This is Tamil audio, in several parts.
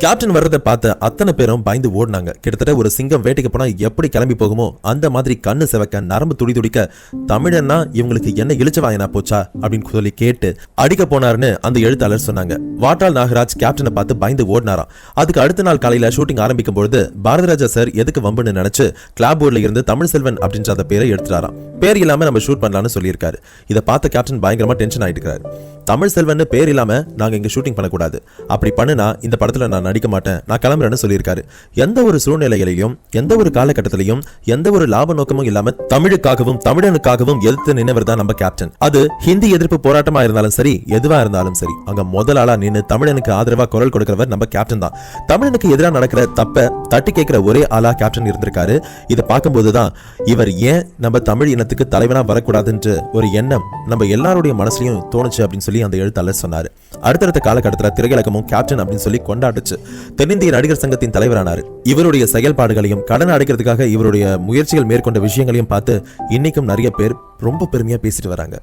கேப்டன் வர்றதை பார்த்த அத்தனை பேரும் பயந்து ஓடினாங்க. கிட்டத்தட்ட ஒரு சிங்கம் வேட்டைக்கு போனா எப்படி கிளம்பி போகுமோ அந்த மாதிரி கண்ணு செவக்க நரம்பு துடி துடிக்க தமிழன்னா இவங்களுக்கு என்ன இழிச்சவாயனா போச்சா? அப்படின்னு சொல்லி கேட்டு அடிக்க போனாருன்னு அந்த எழுத்தாளர் சொன்னாங்க. வாட்டாள் நாகராஜ் கேப்டனை பார்த்து பயந்து ஓடினாராம். அதுக்கு அடுத்த நாள் காலையில ஷூட்டிங் ஆரம்பிக்கும் பொழுது பாரதராஜா சார் எதுக்கு வம்புன்னு நினைச்சு கிளாப் போர்ட்ல இருந்து தமிழ் செல்வன் அப்படின்ற அந்த பேரை எடுத்துட்டாராம். பேர் இல்லாம நம்ம ஷூட் பண்ணலாம்னு சொல்லியிருக்காரு. இதை பார்த்த கேப்டன் பயங்கரமா டென்ஷன் ஆயிட்டு இருக்காரு தமிழ் செல்வன் பேர் இல்லாம நாங்க இங்க ஷூட்டிங் பண்ணக்கூடாது. அப்படி பண்ணுனா இந்த படத்துல நான் நான் நடிக்க மாட்டேன். நான் கிளம்புறேன்னு சொல்லியிருக்காரு. எந்த ஒரு சூழ்நிலைகளிலும் எந்த ஒரு காலகட்டத்திலையும் எந்த ஒரு லாப நோக்கமும் இல்லாம தமிழுக்காகவும் தமிழனுக்காகவும் எதிர்த்து நின்றவர் தான் நம்ம கேப்டன் அது ஹிந்தி எதிர்ப்பு போராட்டமா இருந்தாலும் சரி எதுவா இருந்தாலும் சரி அங்க முதல் ஆளா நின்னு தமிழனுக்கு ஆதரவா குரல் கொடுக்கிறவர் நம்ம கேப்டன் தான். தமிழனுக்கு எதிராக நடக்கிற தப்ப தட்டி கேட்கிற ஒரே ஆளா கேப்டன் இருந்திருக்காரு. இதை பார்க்கும்போது தான் இவர் ஏன் நம்ம தமிழ் இனத்துக்கு தலைவனா வரக்கூடாதுன்ற ஒரு எண்ணம் நம்ம எல்லாருடைய மனசுலயும் தோணுச்சு அப்படின்னு சொல்லி அந்த எழுத்தாளர் சொன்னாரு. அடுத்தடுத்த காலகட்டத்தில் திரையிலக்கமும் கேப்டன் அப்படின்னு சொல்லி கொண்டாடுச்சு. தென்னிந்திய நடிகர் சங்கத்தின் தலைவரானார். இவருடைய செயல்பாடுகளையும் கடன் அடைக்கிறதுக்காக இவருடைய முயற்சிகள் மேற்கொண்ட விஷயங்களையும் பார்த்து இன்னைக்கும் நிறைய பேர் ரொம்ப பெருமையாக பேசிட்டு வராங்க.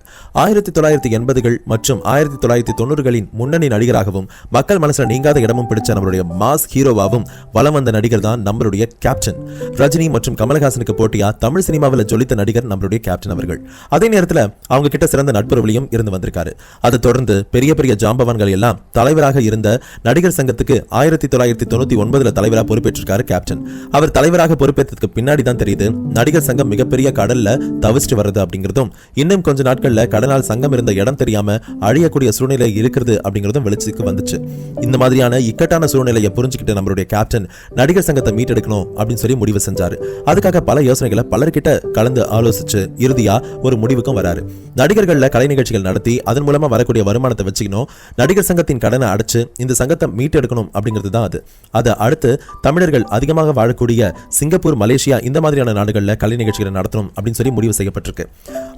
ஆயிரத்தி தொள்ளாயிரத்தி எண்பதுகள் மற்றும் ஆயிரத்தி தொள்ளாயிரத்தி தொண்ணூறுகளின் முன்னணி நடிகராகவும் மக்கள் மனசில் நீங்காத இடமும் பிடிச்ச நம்மளுடைய மாஸ் ஹீரோவாகவும் வலம் வந்த நடிகர் தான் நம்மளுடைய கேப்டன் ரஜினி மற்றும் கமலஹாசனுக்கு போட்டியா? தமிழ் சினிமாவில் ஜொலித்த நடிகர் நம்மளுடைய கேப்டன் அவர்கள். அதே நேரத்தில் அவங்க கிட்ட சிறந்த நட்புறவுலையும் இருந்து வந்திருக்காரு. அதை தொடர்ந்து பெரிய பெரிய ஜாம்பவான்கள் எல்லாம் தலைவராக இருந்த நடிகர் சங்கத்துக்கு ஆயிரத்தி தொள்ளாயிரத்தி தொண்ணூற்றி ஒன்பதில் தலைவராக பொறுப்பேற்றிருக்காரு கேப்டன் அவர் தலைவராக பொறுப்பேற்றதுக்கு பின்னாடி தான் தெரியுது நடிகர் சங்கம் மிகப்பெரிய கடலில் தவிச்சிட்டு வர்றது அப்படிங்கிற அப்படிங்கிறதும் இன்னும் கொஞ்ச நாட்கள்ல கடனால் சங்கம் இருந்த இடம் தெரியாம அழியக்கூடிய சூழ்நிலை இருக்கிறது அப்படிங்கிறதும் வெளிச்சத்துக்கு வந்துச்சு. இந்த மாதிரியான இக்கட்டான சூழ்நிலையை புரிஞ்சுக்கிட்டு நம்மளுடைய கேப்டன் நடிகர் சங்கத்தை மீட்டெடுக்கணும் அப்படின்னு சொல்லி முடிவு செஞ்சாரு. அதுக்காக பல யோசனைகளை பலர்கிட்ட கலந்து ஆலோசிச்சு இறுதியா ஒரு முடிவுக்கும் வராரு. நடிகர்கள்ல கலை நிகழ்ச்சிகள் நடத்தி அதன் மூலமா வரக்கூடிய வருமானத்தை வச்சுக்கணும். நடிகர் சங்கத்தின் கடனை அடைச்சு இந்த சங்கத்தை மீட்டெடுக்கணும் அப்படிங்கிறது தான் அது. அதை அடுத்து தமிழர்கள் அதிகமாக வாழக்கூடிய சிங்கப்பூர் மலேசியா இந்த மாதிரியான நாடுகளில் கலை நிகழ்ச்சிகளை நடத்தணும் அப்படின்னு சொல்லி முடிவு செய்யப்பட்டிருக்கு.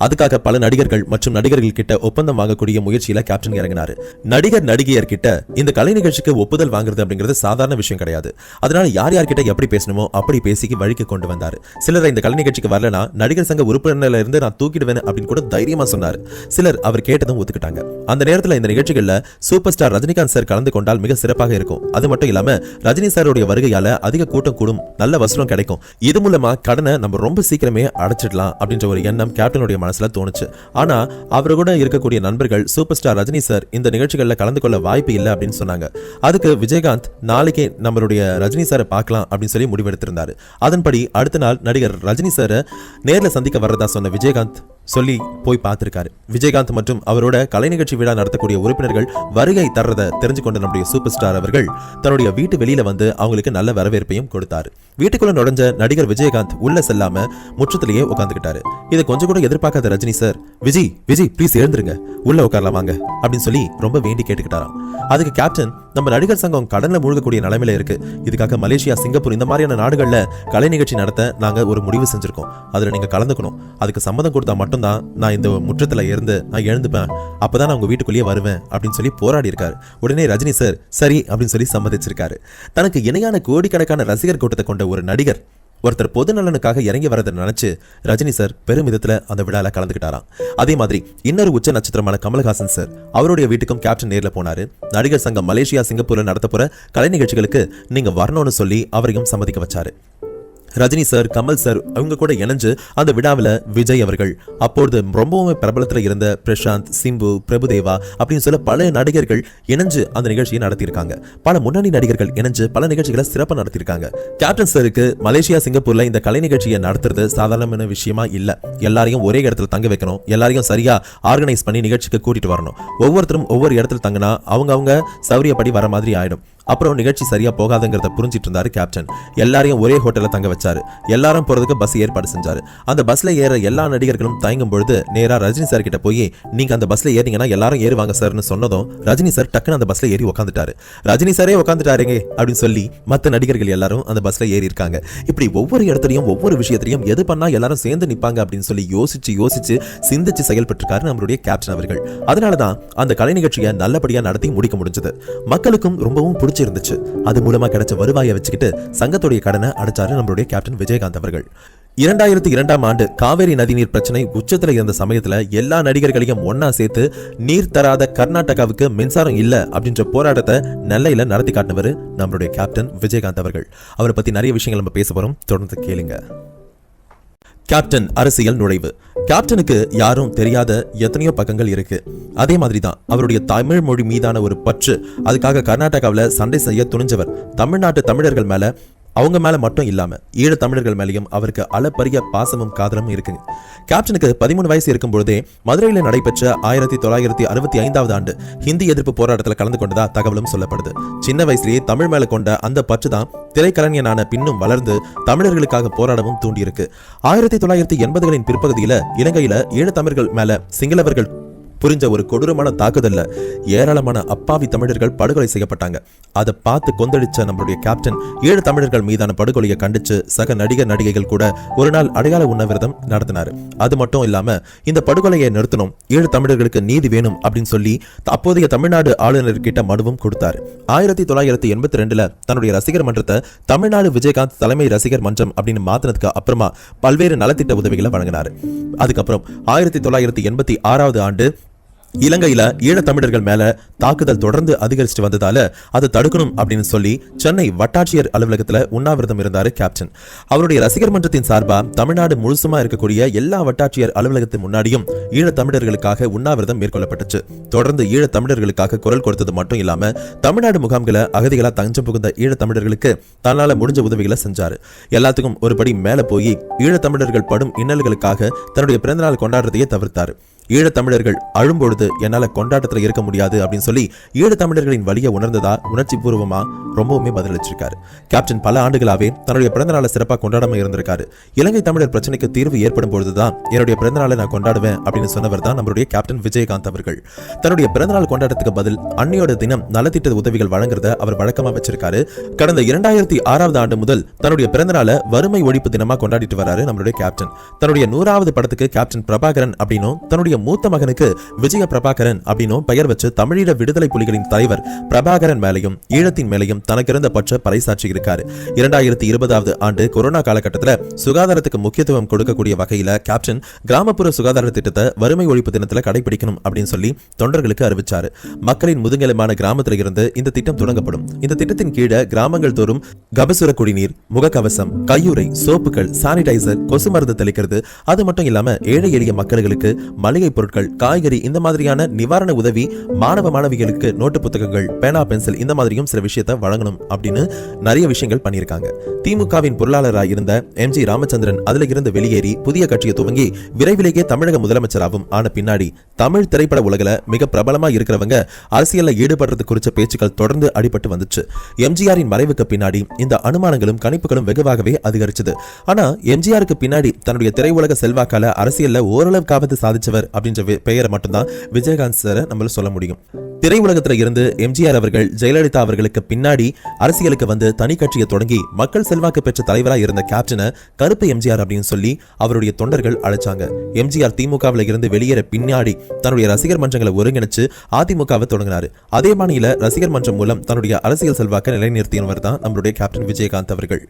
அதுக்காக பல நடிகர்கள் மற்றும் நடிகர்கள் கிட்ட ஒப்பந்தம் வாங்கக்கூடிய முயற்சியில கேப்டன் இறங்கினாரு. நடிகர் நடிகையர் கிட்ட இந்த கலை நிகழ்ச்சிக்கு ஒப்புதல் வாங்குறது அப்படிங்கிறது சாதாரண விஷயம் கிடையாது. அதனால யார் யார்கிட்ட எப்படி பேசணுமோ அப்படி பேசி வழிக்கு கொண்டு வந்தார். சிலர் இந்த கலை நிகழ்ச்சிக்கு வரலனா நடிகர் சங்க உறுப்பினர்ல இருந்து நான் தூக்கிடுவேன் அப்படின்னு கூட தைரியமா சொன்னார். சிலர் அவர் கேட்டதும் ஒத்துக்கிட்டாங்க. அந்த நேரத்தில் இந்த நிகழ்ச்சிகள்ல சூப்பர் ஸ்டார் ரஜினிகாந்த் சார் கலந்து கொண்டால் மிக சிறப்பாக இருக்கும். அது மட்டும் இல்லாம ரஜினி சாருடைய வருகையால அதிக கூட்டம் கூடும் நல்ல வசூலம் கிடைக்கும். இது மூலமா கடனை நம்ம ரொம்ப சீக்கிரமே அடைச்சிடலாம் அப்படின்ற ஒரு எண்ணம் அவருடைய மனசுல தோணுச்சு. ஆனா அவர் கூட இருக்கக்கூடிய நண்பர்கள் சூப்பர் ஸ்டார் ரஜினி சார் இந்த நிகழ்ச்சிகள்ல கலந்து கொள்ள வாய்ப்பு இல்லை அப்படின்னு சொன்னாங்க. அதுக்கு விஜயகாந்த் நாளைக்கே நம்மளுடைய ரஜினி சாரை பார்க்கலாம் அப்படின்னு சொல்லி முடிவெடுத்திருந்தாரு. அதன்படி அடுத்த நாள் நடிகர் ரஜினி சாரை நேர்ல சந்திக்க வர்றதா சொன்ன விஜயகாந்த் சொல்லி போய் பார்த்துருக்காரு. விஜயகாந்த் மற்றும் அவரோட கலை நிகழ்ச்சி விழா நடத்தக்கூடிய உறுப்பினர்கள் வருகை தர்றதை தெரிஞ்சு கொண்ட நம்முடைய சூப்பர் ஸ்டார் அவர்கள் தன்னுடைய வீட்டு வெளியில வந்து அவங்களுக்கு நல்ல வரவேற்பையும் கொடுத்தாரு. வீட்டுக்குள்ள நுழைஞ்ச நடிகர் விஜயகாந்த் உள்ள செல்லாம முற்றத்திலேயே உட்காந்துக்கிட்டாரு இதை கொஞ்சம் கூட எதிர்பார்க்காத ரஜினி சார் விஜய் விஜய் ப்ளீஸ் எழுந்துருங்க. உள்ள உட்காரலாம் வாங்க அப்படின்னு சொல்லி ரொம்ப வேண்டி கேட்டுக்கிட்டாராம். அதுக்கு கேப்டன் நம்ம நடிகர் சங்கம் கடனில் மூழ்கக்கூடிய நிலைமையில இருக்கு. இதுக்காக மலேசியா சிங்கப்பூர் இந்த மாதிரியான நாடுகளில் கலை நிகழ்ச்சி நடத்த நாங்கள் ஒரு முடிவு செஞ்சுருக்கோம். அதில் நீங்கள் கலந்துக்கணும். அதுக்கு சம்மதம் கொடுத்தா மட்டும்தான் நான் இந்த முற்றத்தில் இருந்து நான் எழுந்துப்பேன். அப்பதான் நான் உங்கள் வீட்டுக்குள்ளேயே வருவேன் அப்படின்னு சொல்லி போராடி இருக்காரு உடனே ரஜினி சார் சரி அப்படின்னு சொல்லி சம்மதிச்சிருக்காரு. தனக்கு இணையான கோடிக்கணக்கான ரசிகர் கூட்டத்தை கொண்ட ஒரு நடிகர் ஒருத்தர் பொது நலனுக்காக இறங்கி வரதை நினைச்சு ரஜினி சார் பெருமிதத்தில் அந்த விழால கலந்துக்கிட்டாராம் அதே மாதிரி இன்னொரு உச்ச நட்சத்திரமான கமல்ஹாசன் சார் அவருடைய வீட்டுக்கும் கேப்டன் நேர்ல போனாரு. நடிகர் சங்கம் மலேசியா சிங்கப்பூர்ல நடத்த கலை நிகழ்ச்சிகளுக்கு நீங்க வரணும்னு சொல்லி அவரையும் சம்மதிக்க வச்சாரு. ரஜினி சார் கமல் சார் அவங்க கூட இணைஞ்சு அந்த விழாவில் விஜய் அவர்கள். அப்பொழுது ரொம்பவுமே பிரபலத்தில் இருந்த பிரசாந்த் சிம்பு பிரபுதேவா அப்படின்னு சொல்ல பல நடிகர்கள் இணைஞ்சு அந்த நிகழ்ச்சியை நடத்தியிருக்காங்க. பல முன்னணி நடிகர்கள் இணைஞ்சு பல நிகழ்ச்சிகளை சிறப்பாக நடத்தியிருக்காங்க. கேப்டன் சாருக்கு மலேசியா சிங்கப்பூரில் இந்த கலை நிகழ்ச்சியை நடத்துறது சாதாரணமான விஷயமா இல்லை. எல்லாரையும் ஒரே இடத்துல தங்க வைக்கணும். எல்லாரையும் சரியா ஆர்கனைஸ் பண்ணி நிகழ்ச்சிக்கு கூட்டிட்டு வரணும். ஒவ்வொருத்தரும் ஒவ்வொரு இடத்துல தங்கினா அவங்க அவங்க சௌரியப்படி வர மாதிரி ஆயிடும். அப்புறம் நிகழ்ச்சி சரியா போகாதுங்கிறத புரிஞ்சிட்டு இருந்தாரு கேப்டன் எல்லாரையும் ஒரே ஹோட்டல்ல தங்க வச்சாரு. எல்லாரும் போறதுக்கு பஸ் ஏற்பாடு செஞ்சாரு. அந்த பஸ்ல ஏற எல்லா நடிகர்களும் தயங்கும் பொழுது நேரா ரஜினி சார் கிட்ட போய் நீங்க அந்த பஸ்ல ஏறிங்கன்னா எல்லாரும் ஏறுவாங்க சார்னு சொன்னதும் ரஜினி சார் டக்குன்னு அந்த பஸ்ல ஏறி உட்காந்துட்டாரு ரஜினி சாரே உட்காந்துட்டாருங்க அப்படின்னு சொல்லி மத்த நடிகர்கள் எல்லாரும் அந்த பஸ்ல ஏறி இருக்காங்க. இப்படி ஒவ்வொரு இடத்துலயும் ஒவ்வொரு விஷயத்திலையும் எது பண்ணா எல்லாரும் சேர்ந்து நிப்பாங்க அப்படின்னு சொல்லி யோசிச்சு யோசிச்சு சிந்திச்சு செயல்பட்டிருக்காரு நம்மளுடைய கேப்டன் அவர்கள். அதனாலதான் அந்த கலை நிகழ்ச்சியை நல்லபடியா நடத்தி முடிக்க முடிஞ்சது. மக்களுக்கும் ரொம்பவும் பிடிச்சிருந்துச்சு அது மூலமா கிடைச்ச வருவாயை வச்சுக்கிட்டு சங்கத்துடைய கடனை அடைச்சாரு நம்மளுடைய கேப்டன் விஜயகாந்த் அவர்கள். இரண்டாயிரத்தி இரண்டாம் ஆண்டு காவேரி நதிநீர் பிரச்சனை உச்சத்துல இருந்த சமயத்துல எல்லா நடிகர்களையும் ஒன்னா சேர்த்து நீர் தராத கர்நாடகாவுக்கு மின்சாரம் இல்ல அப்படின்ற போராட்டத்தை நெல்லையில நடத்தி காட்டினவர் நம்மளுடைய கேப்டன் விஜயகாந்த் அவர்கள். அவரை பத்தி நிறைய விஷயங்கள் நம்ம பேச போறோம். தொடர்ந்து கேளுங்க. கேப்டன் அரசியல் நுழைவு. கேப்டனுக்கு யாரும் தெரியாத எத்தனையோ பக்கங்கள் இருக்கு. அதே மாதிரி தான் அவருடைய தமிழ் மொழி மீதான ஒரு பற்று அதுக்காக கர்நாடகாவில் சண்டை செய்ய துணிஞ்சவர் தமிழ்நாட்டு தமிழர்கள் மேல அவங்க மேல மட்டும் இல்லாம ஈழ தமிழர்கள் மேலேயும் அவருக்கு அளப்பரிய பாசமும் காதலும் இருக்குங்க கேப்டனுக்கு பதிமூணு வயசு இருக்கும்பொழுதே மதுரையில் நடைபெற்ற ஆயிரத்தி தொள்ளாயிரத்தி அறுபத்தி ஐந்தாவது ஆண்டு ஹிந்தி எதிர்ப்பு போராட்டத்தில் கலந்து கொண்டதா தகவலும் சொல்லப்படுது. சின்ன வயசுலேயே தமிழ் மேல கொண்ட அந்த பற்று தான் திரைக்கலைஞனான பின்னும் வளர்ந்து தமிழர்களுக்காக போராடவும் தூண்டியிருக்கு. ஆயிரத்தி தொள்ளாயிரத்தி எண்பதுகளின் பிற்பகுதியில இலங்கையில ஈழத்தமிழர்கள் மேல சிங்களவர்கள் புரிஞ்ச ஒரு கொடூரமான தாக்குதல்ல ஏராளமான அப்பாவி தமிழர்கள் படுகொலை செய்யப்பட்டாங்க. அதை பார்த்து கொந்தளிச்ச நம்மளுடைய கேப்டன் ஏழு தமிழர்கள் மீதான படுகொலையை கண்டிச்சு சக நடிகர் நடிகைகள் கூட ஒரு நாள் அடையாள உண்ணவிரதம் நடத்தினார். அது மட்டும் இல்லாம இந்த படுகொலையை நிறுத்தணும். ஏழு தமிழர்களுக்கு நீதி வேணும் அப்படின்னு சொல்லி அப்போதைய தமிழ்நாடு ஆளுநர்கிட்ட மனுவும் கொடுத்தாரு. ஆயிரத்தி தொள்ளாயிரத்தி எண்பத்தி ரெண்டுல தன்னுடைய ரசிகர் மன்றத்தை தமிழ்நாடு விஜயகாந்த் தலைமை ரசிகர் மன்றம் அப்படின்னு மாத்தினதுக்கு அப்புறமா பல்வேறு நலத்திட்ட உதவிகளை வழங்கினாரு. அதுக்கப்புறம் ஆயிரத்தி தொள்ளாயிரத்தி எண்பத்தி ஆறாவது ஆண்டு இலங்கையில ஈழத்தமிழர்கள் மேல தாக்குதல் தொடர்ந்து அதிகரிச்சுட்டு வந்ததால அதை தடுக்கணும் அப்படின்னு சொல்லி சென்னை வட்டாட்சியர் அலுவலகத்துல உண்ணாவிரதம் இருந்தாரு கேப்டன் அவருடைய ரசிகர் மன்றத்தின் சார்பா தமிழ்நாடு முழுசுமா இருக்கக்கூடிய எல்லா வட்டாட்சியர் அலுவலகத்து முன்னாடியும் ஈழத்தமிழர்களுக்காக உண்ணாவிரதம் மேற்கொள்ளப்பட்டுச்சு. தொடர்ந்து ஈழத்தமிழர்களுக்காக குரல் கொடுத்தது மட்டும் இல்லாம தமிழ்நாடு முகாம்களை அகதிகளா தஞ்சம் புகுந்த ஈழத்தமிழர்களுக்கு தன்னால முடிஞ்ச உதவிகளை செஞ்சாரு. எல்லாத்துக்கும் ஒருபடி மேல போய் ஈழத்தமிழர்கள் படும் இன்னல்களுக்காக தன்னுடைய பிறந்தநாள் கொண்டாடுறதையே தவிர்த்தாரு. ஈழத்தமிழர்கள் அழும்பொழுது என்னால கொண்டாட்டத்தில் இருக்க முடியாது அப்படின்னு சொல்லி ஈழத்தமிழர்களின் வழியை உணர்ந்ததா உணர்ச்சி பூர்வமா ரொம்பவுமே பதிலளிச்சிருக்காரு. கேப்டன் பல ஆண்டுகளாவே தன்னுடைய பிறந்தநாளை சிறப்பாக கொண்டாடாம இருந்திருக்காரு. இலங்கை தமிழர் பிரச்சனைக்கு தீர்வு ஏற்படும் பொழுதுதான் என்னுடைய பிறந்தநாளை நான் கொண்டாடுவேன் அப்படின்னு சொன்னவர் தான் நம்மளுடைய கேப்டன் விஜயகாந்த் அவர்கள். தன்னுடைய பிறந்தநாள் கொண்டாட்டத்துக்கு பதில் அன்னையோட தினம் நலத்திட்ட உதவிகள் வழங்குறத அவர் வழக்கமா வச்சிருக்காரு. கடந்த இரண்டாயிரத்தி ஆறாவது ஆண்டு முதல் தன்னுடைய பிறந்தநாளை வறுமை ஒழிப்பு தினமாக கொண்டாடிட்டு வராரு நம்மளுடைய கேப்டன் தன்னுடைய நூறாவது படத்துக்கு கேப்டன் பிரபாகரன் அப்படின்னும் தன்னுடைய மூத்த மகனுக்கு விஜய பிரபாகரன் அப்படின்னும் பெயர் வச்சு தமிழீழ விடுதலை புலிகளின் தலைவர் பிரபாகரன் மேலையும் ஈழத்தின் மேலையும் தனக்கு இருந்த பற்ற பறைசாற்றி இருக்காரு இரண்டாயிரத்தி இருபதாவது ஆண்டு கொரோனா காலகட்டத்தில் சுகாதாரத்துக்கு முக்கியத்துவம் கொடுக்கக்கூடிய வகையில கேப்டன் கிராமப்புற சுகாதார திட்டத்தை வறுமை ஒழிப்பு தினத்தில் கடைபிடிக்கணும் அப்படின்னு சொல்லி தொண்டர்களுக்கு அறிவிச்சார். மக்களின் முதுகெலும்பான கிராமத்தில் இருந்து இந்த திட்டம் தொடங்கப்படும். இந்த திட்டத்தின் கீழே கிராமங்கள் தோறும் கபசுர குடிநீர் முகக்கவசம் கையுறை சோப்புகள் சானிடைசர் கொசு மருந்து தெளிக்கிறது. அது மட்டும் இல்லாம ஏழை எளிய மக்களுக்கு மளிகை பொருட்கள் காய்கறி இந்த மாதிரியான நிவாரண உதவி மாணவ மாணவிகளுக்கு நோட்டு புத்தகங்கள் பேனா பென்சில் இந்த மாதிரியும் சில விஷயத்தை வழங்கணும் அப்படின்னு நிறைய விஷயங்கள் பண்ணியிருக்காங்க. திமுகவின் பொருளாளராக இருந்த எம் ஜி ராமச்சந்திரன் அதுல இருந்து வெளியேறி புதிய கட்சியை துவங்கி விரைவிலேயே தமிழக முதலமைச்சராகவும் ஆன பின்னாடி தமிழ் திரைப்பட உலகில் மிக பிரபலமா இருக்கிறவங்க அரசியலில் ஈடுபடுறது குறித்த பேச்சுக்கள் தொடர்ந்து அடிபட்டு வந்துச்சு. எம்ஜிஆரின் மறைவுக்கு பின்னாடி இந்த அனுமானங்களும் கணிப்புகளும் வெகுவாகவே அதிகரிச்சது. ஆனா எம்ஜிஆருக்கு பின்னாடி தன்னுடைய திரையுலக செல்வாக்கால அரசியல்ல ஓரளவுக்காவது சாதிச்சவர் அப்படின்ற பெயரை மட்டும்தான் விஜயகாந்த் சாரை நம்மள சொல்ல முடியும். திரையுலகத்துல இருந்து எம்ஜிஆர் அவர்கள் ஜெயலலிதா அவர்களுக்கு பின்னாடி அரசியலுக்கு வந்து தனி கட்சியை தொடங்கி மக்கள் செல்வாக்கு பெற்ற தலைவரா இருந்த கேப்டனை கருப்பு எம்ஜிஆர் அப்படின்னு சொல்லி அவருடைய தொண்டர்கள் அழைச்சாங்க. எம்ஜிஆர் திமுகவில் இருந்து வெளியேற பின்னாடி தன்னுடைய ரசிகர் மன்றங்களை ஒருங்கிணைச்சு அதிமுகவை தொடங்கினார். அதே மாநில ரசிகர் மன்றம் மூலம் தன்னுடைய அரசியல் செல்வாக்கை நிலைநிறுத்தியவர் தான் நம்மளுடைய கேப்டன் விஜயகாந்த் அவர்கள்.